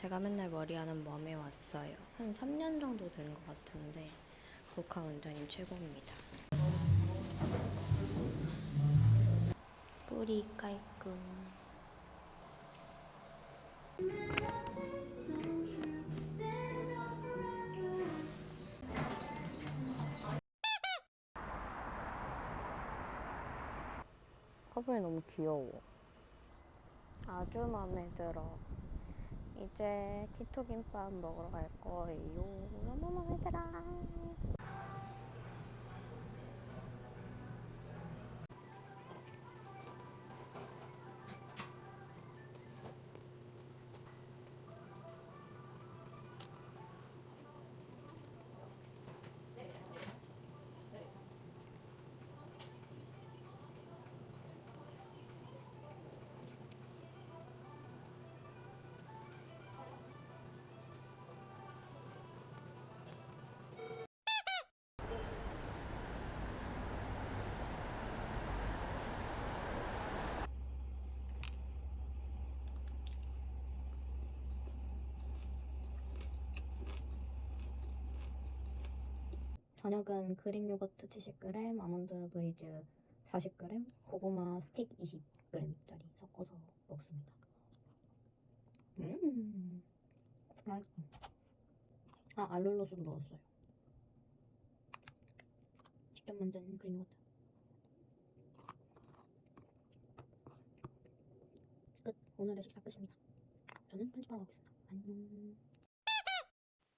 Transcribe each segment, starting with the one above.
제가 맨날 머리하는 멈에 왔어요. 한 3년 정도 된 것 같은데 국화 원장님 최고입니다. 뿌리 깔끔. 커플 너무 귀여워. 아주 마음에 들어. 이제 키토김밥 먹으러 갈 거예요. 너무 마음에 들어. 저녁은 그릭 요거트 70g, 아몬드 브리즈 40g, 고구마 스틱 20g짜리 섞어서 먹습니다. 음, 맛있어. 아, 알룰로스도 넣었어요. 직접 만든 그릭 요거트. 끝. 오늘의 식사 끝입니다. 저는 편집하러 가겠습니다. 안녕.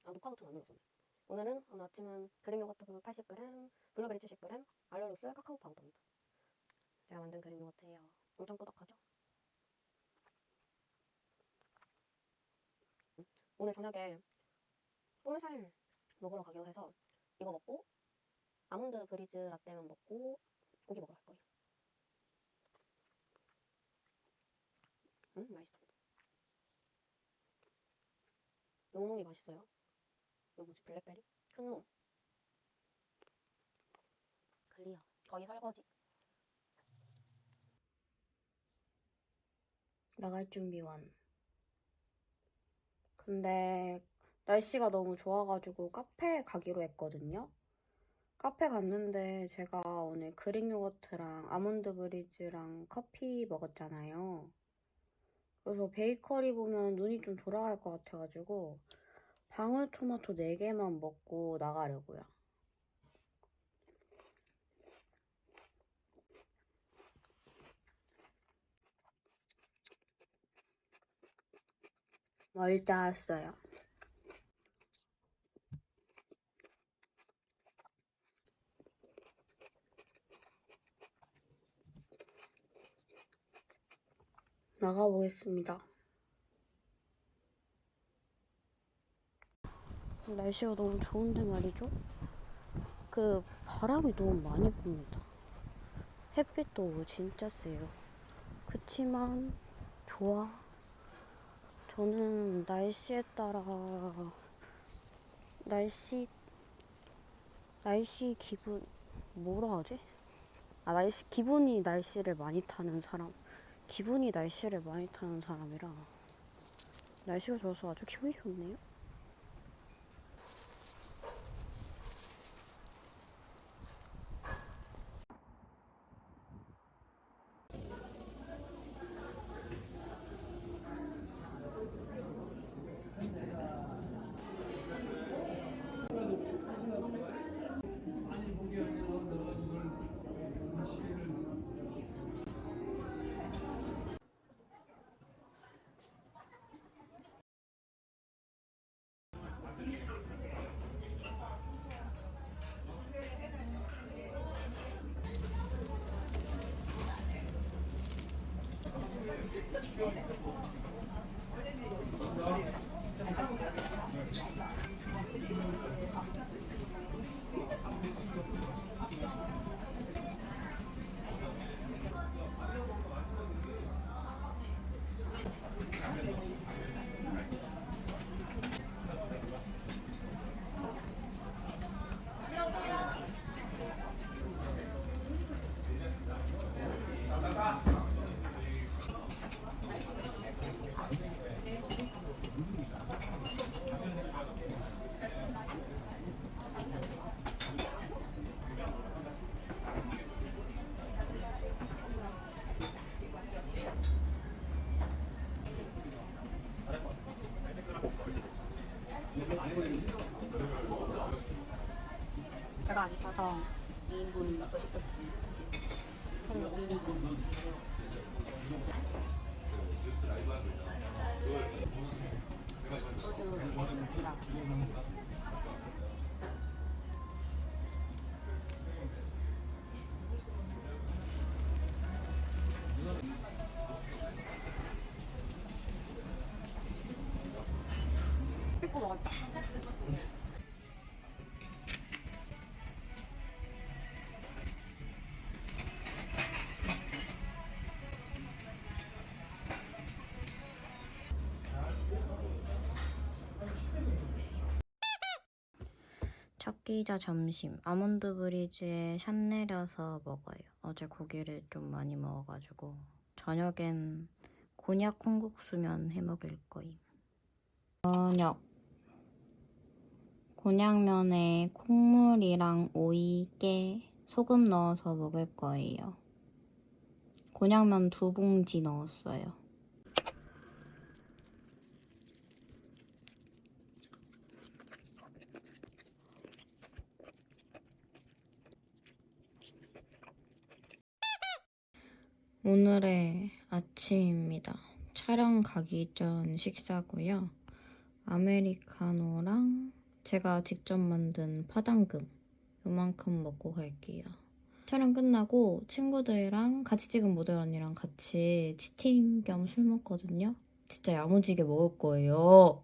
아, 녹화 버튼 안 눌렀었네. 오늘은 오늘 아침은 그릭 요거트 80g, 블루베리 70g, 알룰로스 카카오 파우더입니다. 제가 만든 그릭 요거트예요. 엄청 꾸덕하죠? 음, 오늘 저녁에 볼살 먹으러 가기로 해서 이거 먹고 아몬드 브리즈 라떼만 먹고 고기 먹으러 갈 거예요. 음, 맛있어. 노노이 맛있어요. 이거 뭐지? 블랙베리? 큰 놈. 클리어. 거의 설거지. 나갈 준비 완. 근데 날씨가 너무 좋아가지고 카페에 가기로 했거든요. 카페 갔는데 제가 오늘 그릭 요거트랑 아몬드 브리즈랑 커피 먹었잖아요. 그래서 베이커리 보면 눈이 좀 돌아갈 것 같아가지고 방울토마토 4개만 먹고 나가려고요. 머리 따왔어요. 나가보겠습니다. 날씨가 너무 좋은데 말이죠. 그 바람이 너무 많이 붑니다. 햇빛도 진짜 세요. 그치만 좋아. 저는 날씨에 따라 날씨 날씨 기분 뭐라 하지? 아 날씨 기분이 날씨를 많이 타는 사람. 기분이 날씨를 많이 타는 사람이라 날씨가 좋아서 아주 기분이 좋네요. 제가 아직 가서 2인분 또 시켰어요. 한 2인분. 소주 2인분이랑. 끼자 점심 아몬드 브리즈에 샷 내려서 먹어요. 어제 고기를 좀 많이 먹어가지고 저녁엔 곤약 콩국수면 해 먹을 거임. 저녁 곤약면에 콩물이랑 오이, 깨, 소금 넣어서 먹을 거예요. 곤약면 두 봉지 넣었어요. 오늘의 아침입니다. 촬영 가기 전 식사고요. 아메리카노랑 제가 직접 만든 파당금 요만큼 먹고 갈게요. 촬영 끝나고 친구들이랑 같이 찍은 모델 언니랑 같이 치팅 겸 술 먹거든요. 진짜 야무지게 먹을 거예요.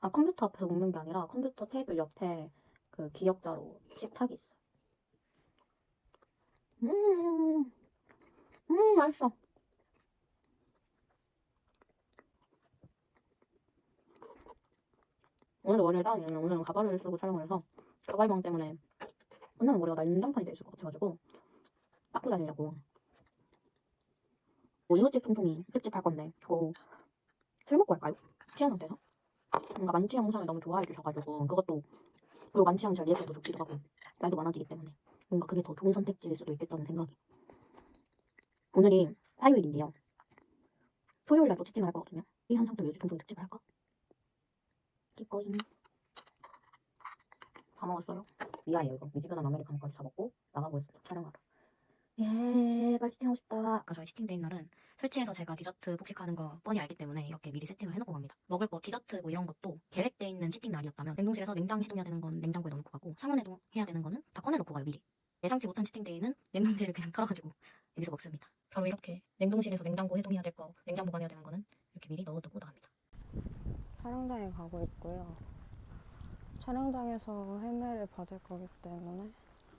아 컴퓨터 앞에서 먹는 게 아니라 컴퓨터 테이블 옆에 그 기역자로 식탁이 있어. 음, 음 맛있어. 오늘 월요일이라 오늘은 가발을 쓰고 촬영을 해서 가발망 때문에 끝나면 머리가 난장판이 돼 있을 것 같아가지고 닦고 다니려고 뭐 이웃집 통통이 특집 할 건데 그거 술 먹고 할까요? 취한 상태에서 뭔가 만취 영상을 너무 좋아해 주셔가지고 그것도 그리고 만취하면 잘 리액션도 좋기도 하고 말도 많아지기 때문에 뭔가 그게 더 좋은 선택지일 수도 있겠다는 생각이 오늘이 화요일인데요. 토요일 날또 치팅을 할 거거든요. 이 한 상태 외주 통통 특집을 할까? 기꺼이. 다 먹었어요. 미아예요 이거. 미지근한 아메리카노까지 다 먹고 나가보겠습니다. 촬영하러. 예 빨리 치팅하고 싶다. 아까 저희 치팅데이 날은 술 취해서 제가 디저트 폭식하는 거 뻔히 알기 때문에 이렇게 미리 세팅을 해놓고 갑니다. 먹을 거 디저트 뭐 이런 것도 계획돼 있는 치팅 날이었다면 냉동실에서 냉장 해동해야 되는 건 냉장고에 넣어놓고 가고 상온 해동해야 되는 거는 다 꺼내놓고 가요 미리. 예상치 못한 치팅데이는 냉동실을 그냥 털어가지고 여기서 먹습니다 바로 이렇게 냉동실에서 냉장고 해동해야 될 거 냉장 보관해야 되는 거는 이렇게 미리 넣어두고 나갑니다 촬영장에 가고 있고요 촬영장에서 헤매를 받을 거기 때문에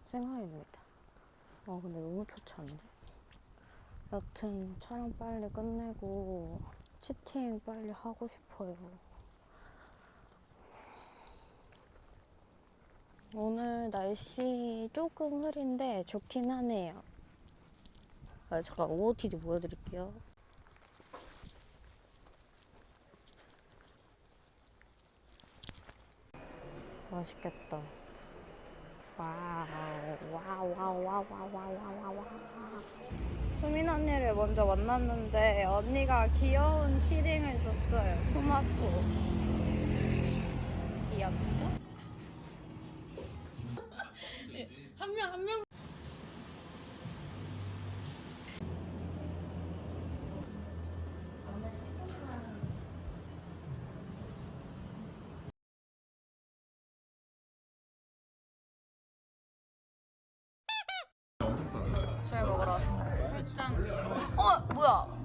생화입니다. 와 근데 너무 초췌한데? 여튼 촬영 빨리 끝내고 치팅 빨리 하고 싶어요. 오늘 날씨 조금 흐린데 좋긴 하네요. 아, 잠깐 OOTD 보여드릴게요. 맛있겠다. 와우. 수민 언니를 먼저 만났는데 언니가 귀여운 키링을 줬어요. 토마토. 귀엽죠?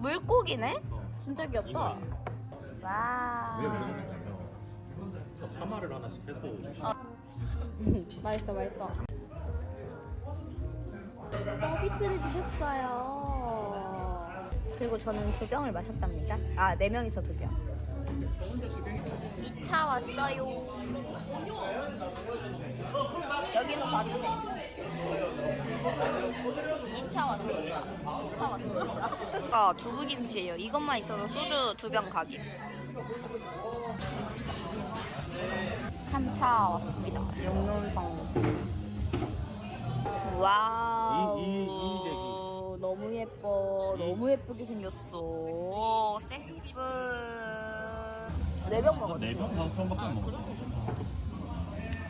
물고기네? 진짜 귀엽다. 와. 파마를 하나씩 해서 맛있어, 맛있어. 서비스를 주셨어요. 그리고 저는 두 병을 마셨답니다. 아, 네 명이서 두 병. 2차 왔어요. 여기는 맞네. 2차 왔습니다. 2차 왔습니다. 아, 두부김치예요. 이것만 있어도 소주 두 병 가기. 3차 왔습니다. 용론성. 와우. 이- 이-. 너무 예뻐. 너무 예쁘게 생겼어. 섹스. 네병 먹었지? 네병 평밖에 안 먹었어.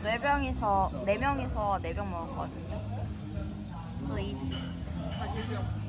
네 명이서 네 명이서 네 병 먹었거든요. So easy. 아,